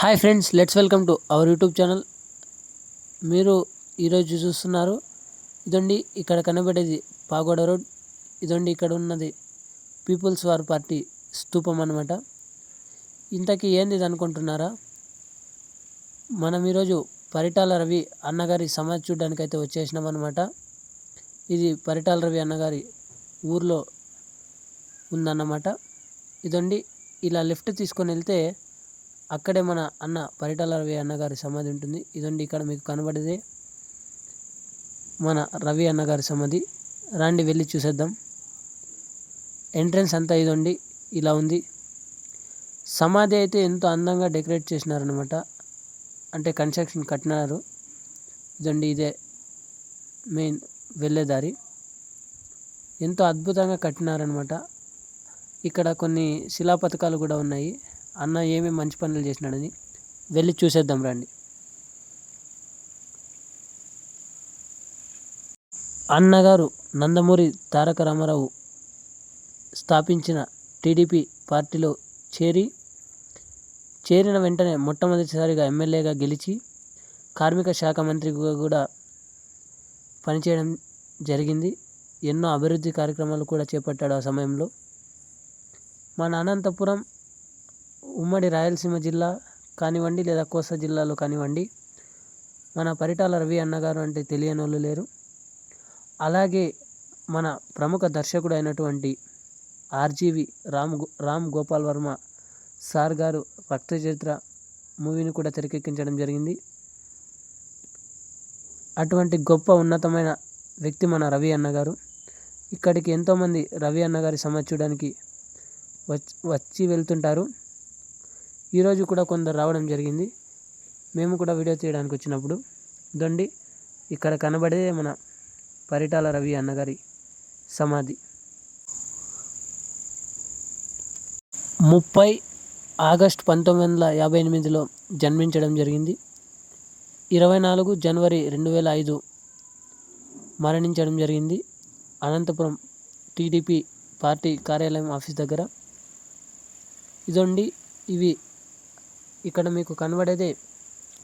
Hi friends let's welcome to our YouTube channel మీరు ఈరోజు చూస్తున్నారు ఇదండి ఇక్కడ కనబడేది పాగోడ రోడ్. ఇదండి ఇక్కడ ఉన్నది పీపుల్స్ వార్ పార్టీ స్తూపం అనమాట ఇంతకీ ఏంది ఇది అనుకుంటున్నారా? మనం ఈరోజు పరిటాల రవి అన్నగారి సమాధి చూడడానికి అయితే వచ్చేసినాం అనమాట ఇది పరిటాల రవి అన్నగారి ఊర్లో ఉందన్నమాట. ఇదండి ఇలా లెఫ్ట్ తీసుకొని వెళ్తే అక్కడే మన అన్న పరిటాల రవి అన్నగారి సమాధి ఉంటుంది. ఇదండి ఇక్కడ మీకు కనబడేది. మన రవి అన్నగారి సమాధి. రండి వెళ్ళి చూసేద్దాం. ఎంట్రన్స్ అంతా ఇదండి. ఇలా ఉంది. సమాధి అయితే ఎంతో అందంగా డెకరేట్ చేసినారనమాట అంటే కన్స్ట్రక్షన్ కట్టినారు. ఇదండి ఇదే మెయిన్ వెళ్ళే దారి. ఎంతో అద్భుతంగా కట్టినారనమాట ఇక్కడ కొన్ని శిలాపథకాలు కూడా ఉన్నాయి. అన్న ఏమేమి మంచి పనులు చేసినాడని వెళ్ళి చూసేద్దాం రండి. అన్నగారు నందమూరి తారక రామారావు స్థాపించిన టీడీపీ పార్టీలో చేరి చేరిన వెంటనే మొట్టమొదటిసారిగా ఎమ్మెల్యేగా గెలిచి కార్మిక శాఖ మంత్రిగా కూడా పనిచేయడం జరిగింది. ఎన్నో అభివృద్ధి కార్యక్రమాలు కూడా చేపట్టాడు ఆ సమయంలో. మన అనంతపురం ఉమ్మడి రాయలసీమ జిల్లా కానివ్వండి లేదా కోస్తా జిల్లాలో కానివ్వండి మన పరిటాల రవి అన్నగారు అంటే తెలియని వాళ్ళు లేరు. అలాగే మన ప్రముఖ దర్శకుడు అయినటువంటి ఆర్జీవి రామ్ రామ్ గోపాల్ వర్మ సార్ గారు రక్త చరిత్ర మూవీని కూడా తెరకెక్కించడం జరిగింది. అటువంటి గొప్ప ఉన్నతమైన వ్యక్తి మన రవి అన్నగారు. ఇక్కడికి ఎంతోమంది రవి అన్నగారి సమాధి చూడడానికి వచ్చి వచ్చి వెళ్తుంటారు. ఈరోజు కూడా కొందరు రావడం జరిగింది. మేము కూడా వీడియో తీయడానికి వచ్చినప్పుడు దొండి ఇక్కడ కనబడే మన పరిటాల రవి అన్నగారి సమాధి. ముప్పై ఆగస్ట్ పంతొమ్మిది వందల యాభై ఎనిమిదిలో జన్మించడం జరిగింది. ఇరవై నాలుగు జనవరి రెండు వేల ఐదు మరణించడం జరిగింది. అనంతపురం టీడీపీ పార్టీ కార్యాలయం ఆఫీస్ దగ్గర. ఇదండి ఇవి ఇక్కడ మీకు కనబడేదే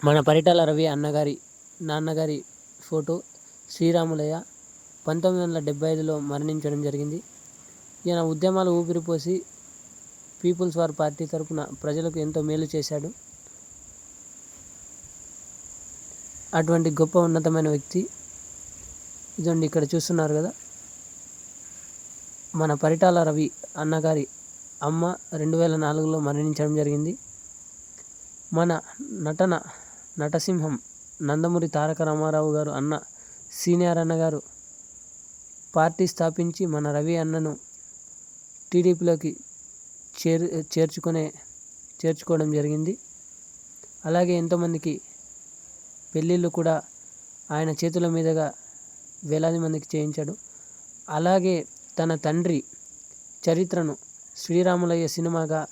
మన పరిటాల రవి అన్నగారి నాన్నగారి ఫోటో. శ్రీరాములయ్య పంతొమ్మిది వందల డెబ్బై ఐదులో మరణించడం జరిగింది. ఈయన ఉద్యమాలు ఊపిరిపోసి పీపుల్స్ వార్ పార్టీ తరపున ప్రజలకు ఎంతో మేలు చేశాడు. అటువంటి గొప్ప ఉన్నతమైన వ్యక్తి. ఇదండి ఇక్కడ చూస్తున్నారు కదా. మన పరిటాల రవి అన్నగారి అమ్మ రెండు వేల నాలుగులో మరణించడం జరిగింది. మన నటన నటసింహం నందమూరి తారక రామారావు గారు అన్న సీనియర్ అన్నగారు పార్టీ స్థాపించి మన రవి అన్నను టీడీపీలోకి చేరు చేర్చుకునే చేర్చుకోవడం జరిగింది. అలాగే ఎంతోమందికి పెళ్ళిళ్ళు కూడా ఆయన చేతుల మీదుగా వేలాది మందికి చేయించాడు. అలాగే తన తండ్రి చరిత్రను శ్రీరాములయ్య సినిమాగా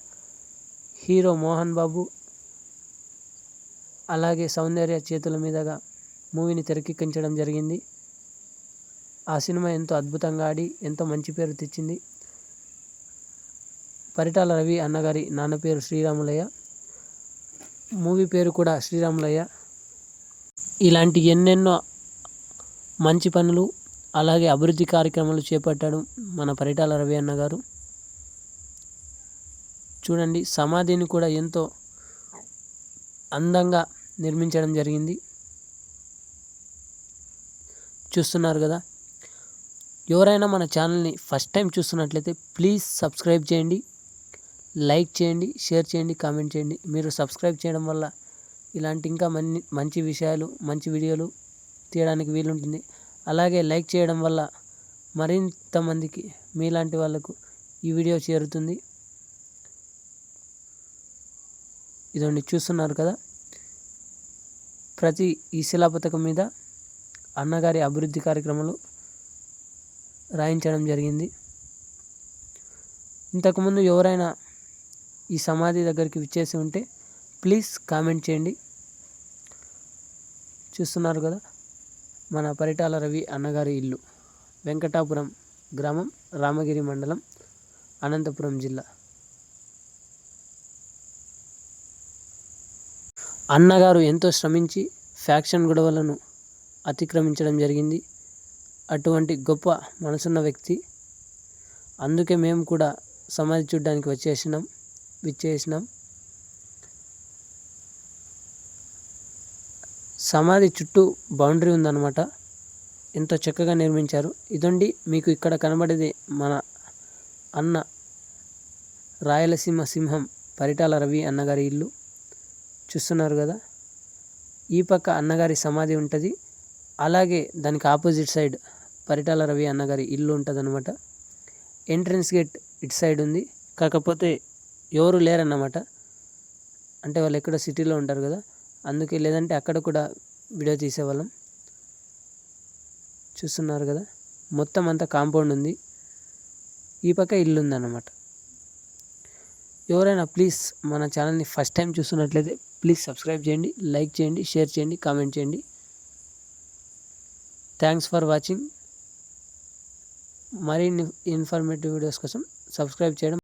హీరో మోహన్ బాబు అలాగే సౌందర్య చేతుల మీదుగా మూవీని తెరకెక్కించడం జరిగింది. ఆ సినిమా ఎంతో అద్భుతంగా ఆడి ఎంతో మంచి పేరు తెచ్చింది. పరిటాల రవి అన్నగారి నాన్న పేరు శ్రీరాములయ్య. మూవీ పేరు కూడా శ్రీరాములయ్య. ఇలాంటి ఎన్నెన్నో మంచి పనులు అలాగే అభివృద్ధి కార్యక్రమాలు చేపట్టాడు మన పరిటాల రవి అన్నగారు. చూడండి సమాధిని కూడా ఎంతో అందంగా నిర్మించడం జరిగింది. చూస్తున్నారు కదా. ఎవరైనా మన ఛానల్ని ఫస్ట్ టైం చూస్తున్నట్లయితే ప్లీజ్ సబ్స్క్రైబ్ చేయండి. లైక్ చేయండి షేర్ చేయండి కామెంట్ చేయండి. మీరు సబ్స్క్రైబ్ చేయడం వల్ల ఇలాంటి ఇంకా మన్ని మంచి విషయాలు మంచి వీడియోలు తీయడానికి వీలుంటుంది. అలాగే లైక్ చేయడం వల్ల మరింత మందికి మీలాంటి వాళ్ళకు ఈ వీడియో చేరుతుంది. ఇదండి చూస్తున్నారు కదా. ప్రతి ఈ శిలాపథకం మీద అన్నగారి అభివృద్ధి కార్యక్రమాలు రాయించడం జరిగింది. ఇంతకుముందు ఎవరైనా ఈ సమాధి దగ్గరికి విచ్చేసి ఉంటే ప్లీజ్ కామెంట్ చేయండి. చూస్తున్నారు కదా మన పరిటాల రవి అన్నగారి ఇల్లు. వెంకటాపురం గ్రామం రామగిరి మండలం అనంతపురం జిల్లా. అన్నగారు ఎంతో శ్రమించి ఫ్యాక్షన్ గొడవలను అతిక్రమించడం జరిగింది. అటువంటి గొప్ప మనసున్న వ్యక్తి. అందుకే మేము కూడా సమాధి చూడడానికి వచ్చేసినాం విచ్చేసినాం. సమాధి చుట్టూ బౌండరీ ఉందన్నమాట. ఎంతో చక్కగా నిర్మించారు. ఇదండి మీకు ఇక్కడ కనబడేది మన అన్న రాయలసీమ సింహం పరిటాల రవి అన్నగారి ఇల్లు. చూస్తున్నారు కదా? ఈ పక్క అన్నగారి సమాధి ఉంటుంది. అలాగే దానికి ఆపోజిట్ సైడ్ పరిటాల రవి అన్నగారి ఇల్లు ఉంటుంది అనమాట ఎంట్రన్స్ గేట్ ఇటు సైడ్ ఉంది. కాకపోతే ఎవరు లేరన్నమాట. అంటే వాళ్ళు ఎక్కడో సిటీలో ఉంటారు కదా? అందుకే లేదంటే అక్కడ కూడా వీడియో తీసేవాళ్ళం. చూస్తున్నారు కదా? మొత్తం అంతా కాంపౌండ్ ఉంది. ఈ పక్క ఇల్లు ఉందన్నమాట. ఎవరైనా ప్లీజ్ మన ఛానల్ని ఫస్ట్ టైం చూస్తున్నట్లయితే ప్లీజ్ సబ్స్క్రైబ్ చేయండి లైక్ చేయండి షేర్ చేయండి కామెంట్ చేయండి. థ్యాంక్స్ ఫర్ వాచింగ్ మరిన్ని ఇన్ఫర్మేటివ్ వీడియోస్ కోసం సబ్స్క్రైబ్ చేయడం